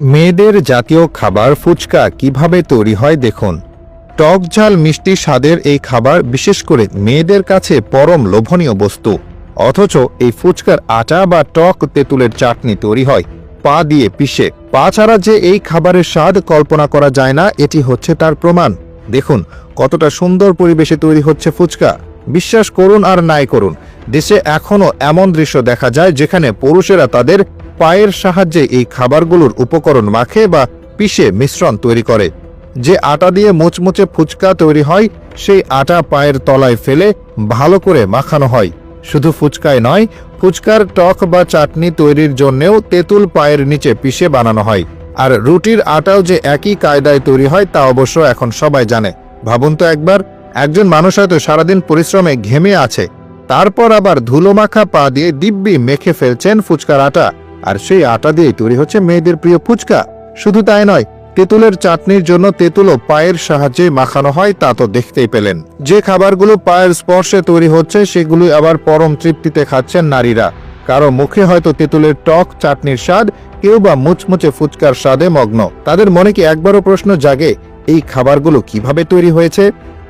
মেয়েদের জাতীয় খাবার ফুচকা কীভাবে তৈরি হয় দেখুন। টক ঝাল মিষ্টি স্বাদের এই খাবার বিশেষ করে মেয়েদের কাছে পরম লোভনীয় বস্তু। অথচ এই ফুচকার আটা বা টক তেঁতুলের চাটনি তৈরি হয়, পা দিয়ে পিষে। পা ছাড়া যে এই খাবারের স্বাদ কল্পনা করা যায় না, এটি হচ্ছে তার প্রমাণ। দেখুন, কতটা সুন্দর পরিবেশে তৈরি হচ্ছে ফুচকা। বিশ্বাস করুন আর নাই করুন, দেশে এখনও এমন দৃশ্য দেখা যায় যেখানে পুরুষেরা তাদের পায়ের সাহায্যে এই খাবারগুলোর উপকরণ মাখে বা পিষে মিশ্রণ তৈরি করে। যে আটা দিয়ে মুচমুচে ফুচকা তৈরি হয়, সেই আটা পায়ের তলায় ফেলে ভালো করে মাখানো হয়। শুধু ফুচকায় নয়, ফুচকার টক বা চাটনি তৈরির জন্যেও তেঁতুল পায়ের নিচে পিষে বানানো হয়। আর রুটির আটাও যে একই কায়দায় তৈরি হয়, তা অবশ্য এখন সবাই জানে। ভাবুন তো একবার, একজন মানুষ হয়তো সারাদিন পরিশ্রমে ঘেমে আছে, তারপর আবার ধুলো মাখা পা দিয়ে দিব্যি মেখে ফেলছেন ফুচকার আটা। আর সেই আটা দিয়ে তৈরি হচ্ছে মেয়েদের প্রিয় ফুচকা। শুধু তাই নয়, তেঁতুলের চাটনির জন্য তেঁতুলও পায়ের সাহায্যে মাখানো হয়, তা তো দেখতেই পেলেন। যে খাবারগুলো পায়ের স্পর্শে তৈরি হচ্ছে সেগুলি আবার পরম তৃপ্তিতে খাচ্ছেন নারীরা। কারও মুখে হয়তো তেঁতুলের টক, চাটনির স্বাদ, কেউ বা মুচমুচে ফুচকার স্বাদে মগ্ন। তাদের মনে কি একবারও প্রশ্ন জাগে, এই খাবারগুলো কীভাবে তৈরি হয়েছে?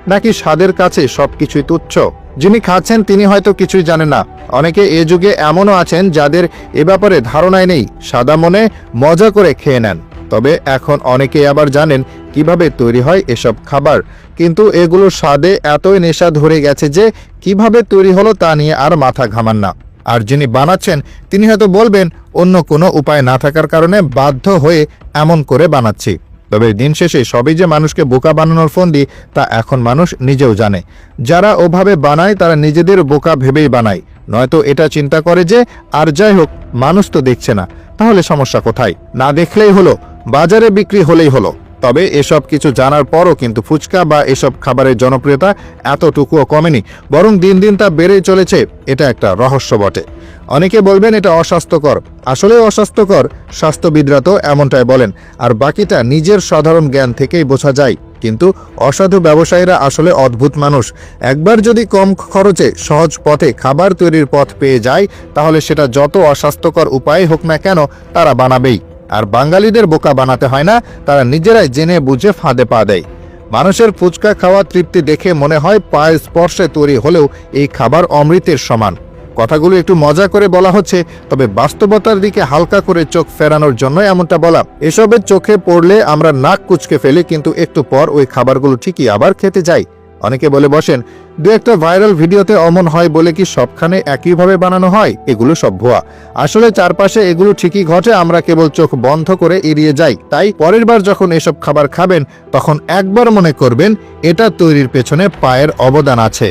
নাকি স্বাদের কাছে সবকিছুই তুচ্ছ? যিনি খাচ্ছেন তিনি হয়তো কিছুই জানেন না। অনেকে এ যুগে এমনও আছেন যাদের এ ব্যাপারে ধারণাই নেই, সাদা মনে মজা করে খেয়ে নেন। তবে এখন অনেকে আবার জানেন কীভাবে তৈরি হয় এসব খাবার। কিন্তু এগুলোর স্বাদে এতই নেশা ধরে গেছে যে কীভাবে তৈরি হলো তা নিয়ে আর মাথা ঘামান না। আর যিনি বানাচ্ছেন, তিনি হয়তো বলবেন, অন্য কোনো উপায় না থাকার কারণে বাধ্য হয়ে এমন করে বানাচ্ছি। তবে দিন শেষে সবই যে মানুষকে বোকা বানানোর ফন্দি, তা এখন মানুষ নিজেও জানে। যারা ওভাবে বানায়, তারা নিজেদের বোকা ভেবেই বানায়। নয়তো এটা চিন্তা করে যে, আর যাই হোক, মানুষ তো দেখছে না। তাহলে সমস্যা কোথায়? না দেখলেই হলো, বাজারে বিক্রি হলেই হলো। তবে এসব কিছু জানার পরও কিন্তু ফুচকা বা এসব খাবারের জনপ্রিয়তা এতটুকুও কমেনি, বরং দিন দিন তা বেড়েই চলেছে, এটা একটা রহস্য বটে। অনেকে বলবেন এটা অস্বাস্থ্যকর। আসলে অস্বাস্থ্যকর, স্বাস্থ্যবিদরা তো এমনটাই বলেন, আর বাকিটা নিজের সাধারণ জ্ঞান থেকেই বোঝা যায়। কিন্তু অসাধু ব্যবসায়ীরা আসলে অদ্ভুত মানুষ। একবার যদি কম খরচে সহজ পথে খাবার তৈরির পথ পেয়ে যায়, তাহলে সেটা যত অস্বাস্থ্যকর উপায় হোক না কেন, তারা বানাবেই। আর বাঙালিদের বোকা বানাতে হয় না, তারা নিজেরাই জেনে বুঝে ফাঁদে পা দেয়। মানুষের ফুচকা খাওয়া তৃপ্তি দেখে মনে হয় পায়ের স্পর্শে তৈরি হলেও এই খাবার অমৃতের সমান। কথাগুলো একটু মজা করে বলা হচ্ছে, তবে বাস্তবতার দিকে হালকা করে চোখ ফেরানোর জন্য এমনটা বলা। এসবের চোখে পড়লে আমরা নাক কুচকে ফেলি, কিন্তু একটু পর ওই খাবারগুলো ঠিকই আবার খেতে যাই। অনেকে বলে বসেন, দু একটা ভাইরাল ভিডিওতে অমন হয় বলে কি সবখানে একইভাবে বানানো হয়? এগুলো সব ভুয়া। আসলে চারপাশে এগুলো ঠিকই ঘটে, আমরা কেবল চোখ বন্ধ করে এড়িয়ে যাই। তাই পরের বার যখন এসব খাবার খাবেন, তখন একবার মনে করবেন, এটা তৈরির পেছনে পায়ের অবদান আছে।